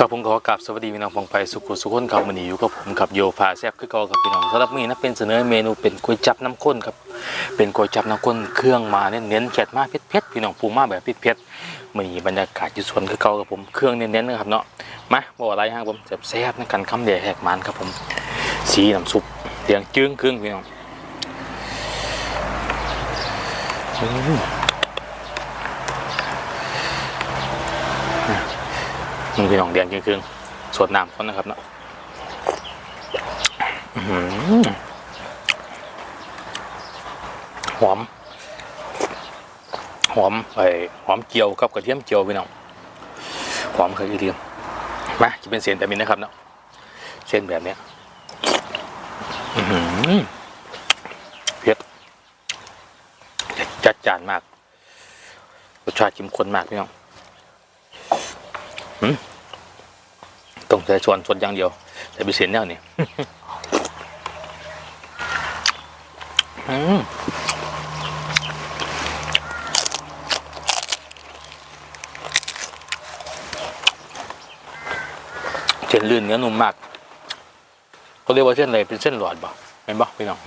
กับผมขอกราบสวัสดีพี่น้องฟองไปสุขุสุขคนครับวันนี้อยู่กับผมกับโยพาแซบคือเก่ากับพี่น้องสำหรับมื้อนี้นะเป็นเสนอเมนูเป็นก๋วยจับน้ำข้นครับเป็นก๋วยจับน้ำข้นเครื่องมาเน้นๆแฉดมาเผ็ดๆพี่น้องปรุงมาแบบเผ็ดๆมื้อนี้บรรยากาศอยู่สวนคือเก่ากับผมเครื่องเน้นๆนะครับเนาะมาบ่อะไรฮะผมแซ่บๆในกันคำเดียวแหกมันครับผม สีน้ำซุปเรียงจึ้งเครึ่องพี่น้อง มมึงพี่น้องเดียนครึ่งๆสวดน้ำก่อนนะครับเนาะหอม หอมไอ้หอมเจียวกับกระเทียมเจียวพี่น้องหอมกระเทียมมาจะเป็นเส้นแบบนี้นะครับเนาะเส้นแบบเนี้ยอือหือเผ็ดจัดจานมากรสชาติเข้มข้นมากพี่น้องต้อ งใช้ส่วนส่วนอย่างเดียว แต่พิเศษแนวนี้อืมเส้นลื่นเนื้อนุ่มมากเขาเรียกว่าเส้นอะไรเป็นเส้นหลอดบ่เป็นบ่พี่น้อง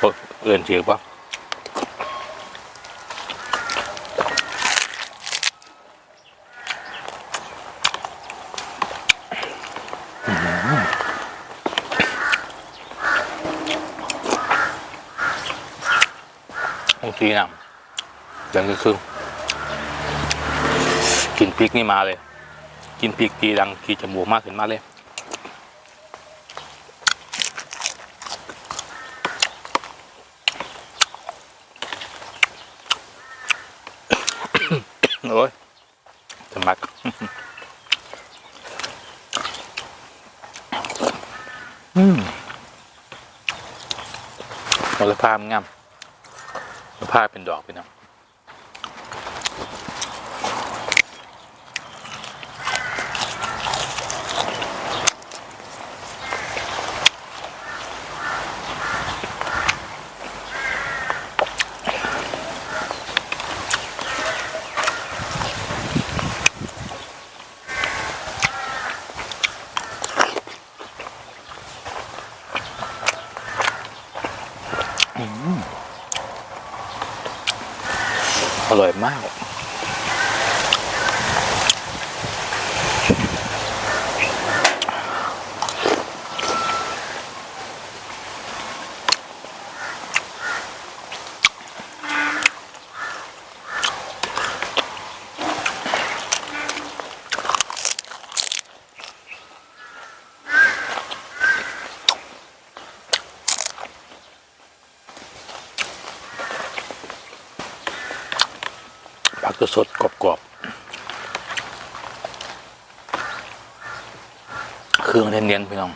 พวกเอื่นเสียงบ่บางทีนะดังก็คือกินพริกนี่มาเลย กินพริกทีดังกีจมูกมากขึ้นมากเลยโอ้ยจะมักอืมมลภาพงาม ผ้าเป็นดอกไปนะ อร่อยมาก ผักสดกรอบๆเครื่องเนียนๆพี่น้อง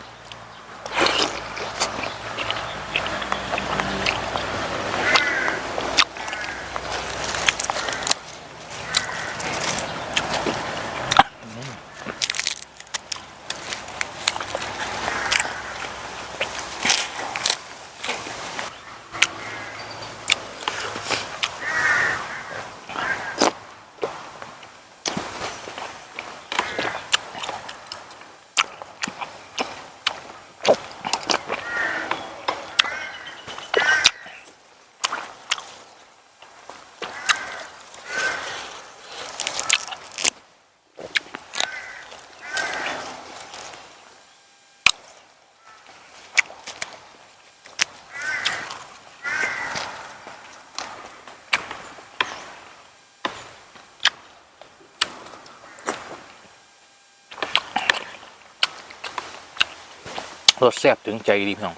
รสแซ่บถึงใจดีพี่น้อง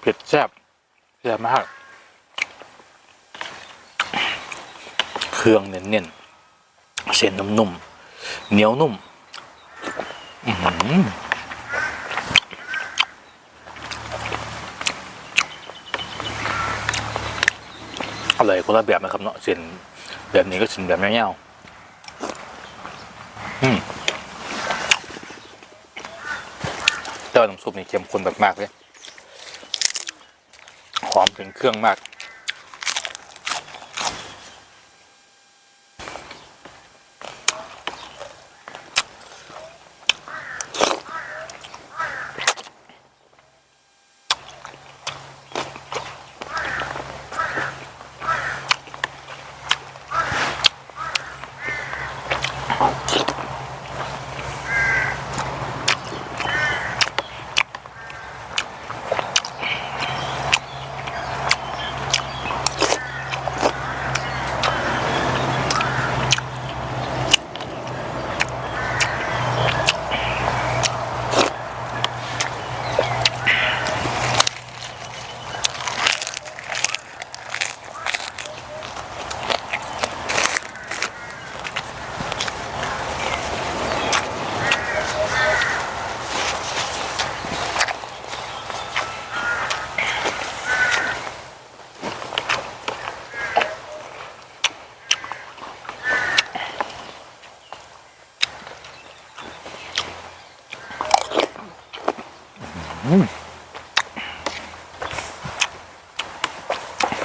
เผ็ดแซ่บแซ่บมาก เครื่องเน้นๆเส้นนุ่มๆเหนียวนุ่ม อื้อ อร่อยคนละแบบนะครับเนาะเส้นแบบนี้ก็เส้นแบบเงี้ยวอืมแต่ว่าน้ำซุปนี่เข้มข้นมากๆเลย หอมถึงเครื่องมาก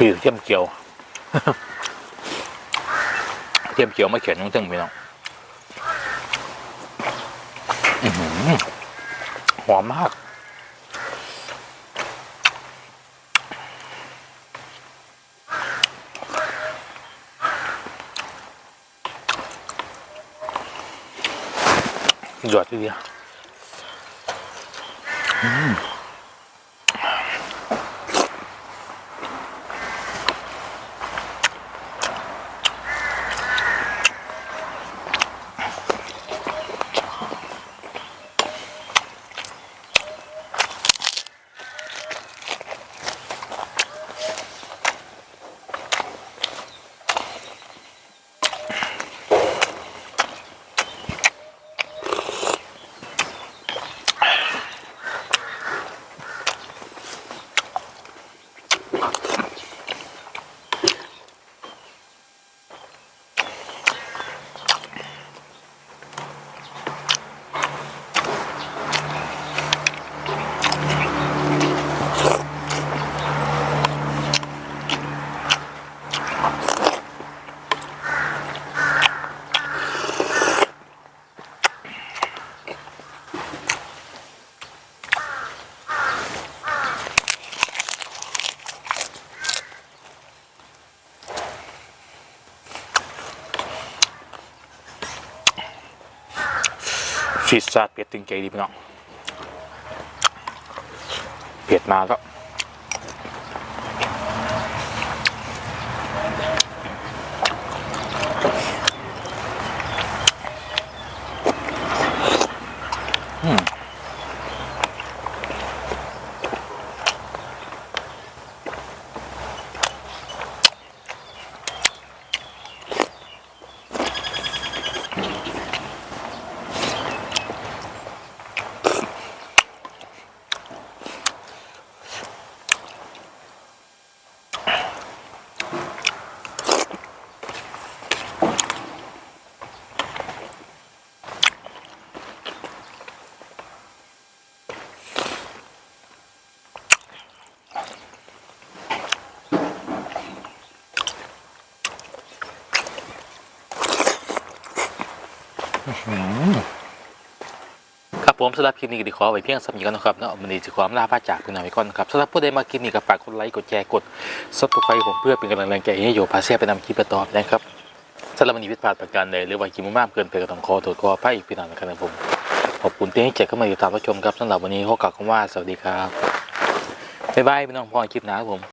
พี่เทียมเกียว เทียมเกียวมาเขียนต้องถึงพี่น้องอื้อหือมมากหยอดทีเดียวอืม ฟีดซาดเป็ดตึงใจดีพี่น้องเผ็ดมาแล้ว ครับผมสำหรับคลิปนี้ก็ขอไว้เพียงสำหรับกันนะครับเนาะมันนี้จะขออำลาพระจากคุณนายไว้ก่อนครับสำหรับผู้ใดมาคลิปนี้ก็ฝากกดไลค์กดแชร์กดซับสไครต์ผมเพื่อเป็นกำลังแรงใจให้โยพาเซียไปนำคลิปต่อไปนะครับสำหรับวันนี้พิดพลาดประการใดหรือว่าคลิปมากเกินไปก็ต้องขอโทษขออภัยพี่น้องนะครับผมขอบคุณที่ให้เกียรติเข้ามาติดตามรับชมครับสำหรับวันนี้ขอกล่าวคำว่าสวัสดีครับบ๊ายบายพี่น้องพอคลิปหน้าครับผม